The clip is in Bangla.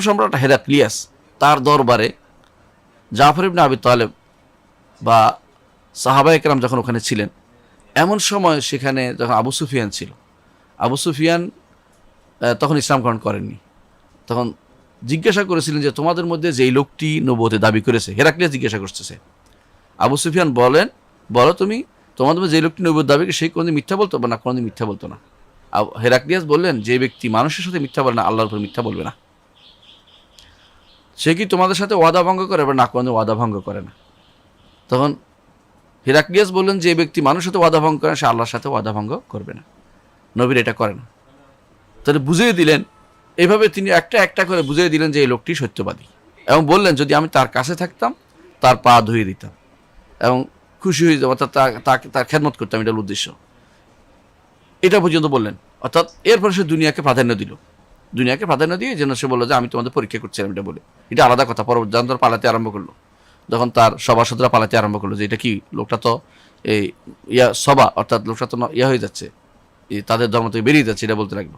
সম্রাট হেরাক্লিয়াস তার দরবারে জাফর ইবনে আবি তালেব বা সাহাবা একরাম যখন ওখানে ছিলেন, এমন সময় সেখানে যখন আবু সুফিয়ান ছিল, আবু সুফিয়ান তখন ইসলাম গ্রহণ করেননি। তখন জিজ্ঞাসা করেছিলেন যে, তোমাদের মধ্যে যেই লোকটি নবতে দাবি করেছে? হেরাক্লিয়াস জিজ্ঞাসা করতেছে। আবু সুফিয়ান বলেন, বলো তুমি, তোমাদের মধ্যে যে লোকটি নবত দাবি করে সেই কোনোদিন মিথ্যা বলতো না, কোনোদিন মিথ্যা বলতো না। হেরাক্লিয়াস বললেন, যে ব্যক্তি মানুষের সাথে মিথ্যা বলে না, আল্লাহর উপর মিথ্যা বলবে না। সে কি তোমাদের সাথে ওয়াদা ভঙ্গ করে? বা না কোনোদিন ওয়াদা ভঙ্গ করে না। তখন হিরাক্লিয়াস বললেন যে ব্যক্তি মানুষের সাথে ওয়াদা ভঙ্গ করে সে আল্লাহর সাথে ওয়াদা ভঙ্গ করবে না। নবীর এটা করে না। তাহলে বুঝিয়ে দিলেন, এভাবে তিনি একটা একটা করে বুঝিয়ে দিলেন যে, এই লোকটি সত্যবাদী। এবং বললেন, যদি আমি তার কাছে থাকতাম, তার পা ধুয়ে দিতাম এবং খুশি হয়ে যাব অর্থাৎ তাকে, তার খেদমত করতাম, এটার উদ্দেশ্য। এটা পর্যন্ত বললেন। অর্থাৎ এরপরে সে দুনিয়াকে প্রাধান্য দিল। দুনিয়াকে প্রাধান্য দিয়ে যেন সে বলল যে, আমি তোমাদের পরীক্ষা করছিলাম এটা বলে। এটা আলাদা কথা। পরবর্তী যখন পালাতে আরম্ভ করল, যখন তার সভাসদরা পালাতে আরম্ভ করল যে, এটা কি, লোকটা তো এই ইয়া সভা, অর্থাৎ লোকটা তো ইয়া হয়ে যাচ্ছে তাদের ধর্ম থেকে বেরিয়ে যাচ্ছে, এটা বলতে লাগল।